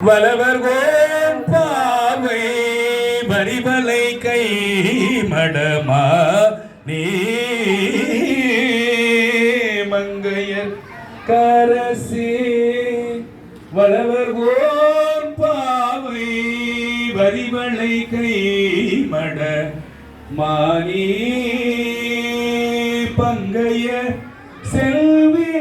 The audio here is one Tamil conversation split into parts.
வலவர் கோன் வரிவலை கை மடமா நீ மங்கையர் கரசி. வளவர் கோன் பாவை வரிவளை கை மட மானி பங்கைய செல்வே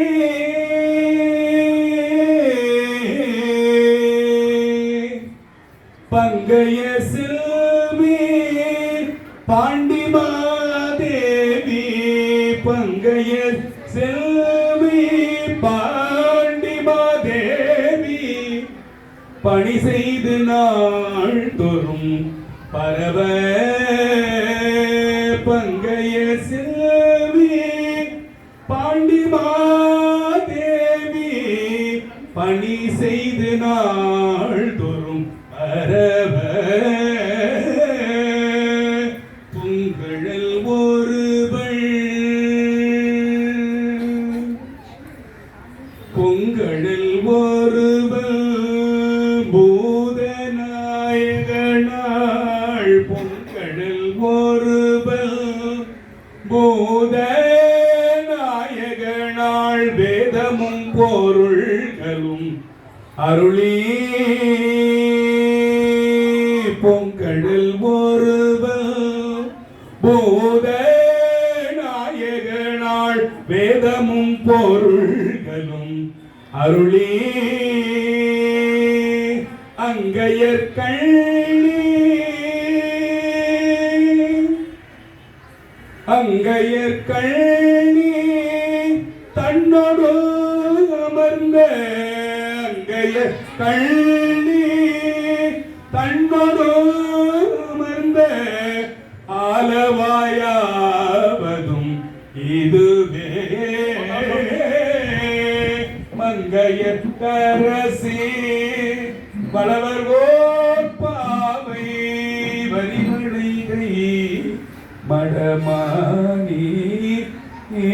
பங்கைய செல்வி பாண்டிமாதேவி பங்கைய செல்வி பாண்டிமாதேவி பணி செய்து நாள் தோறும் பரவ பங்கைய செல்வி பாண்டிமாதேவி பணி செய்து நாள் தோறும் நிழல் ஒருவள். பொங்கழில் ஒருவள் பூதநாயகனாள். பொங்கழில் ஒருவல் பூதநாயகனாள். வேதமும் பொருள்களும் அருளே. பொங்கழில் ஒருவல் பூதநாயகனாள் வேதமும் பொருள்களும் அருளி. அங்கையர் அங்கையர் கண்ணி தன்னோடு அமர்ந்த அங்கையர் கண்ணி தன்னோடு அமர்ந்த ஆலவாயாவதும் இதுவே. மங்கையர் கரசி வளவர் பாவை வரிமழைகை மடமானி ஏ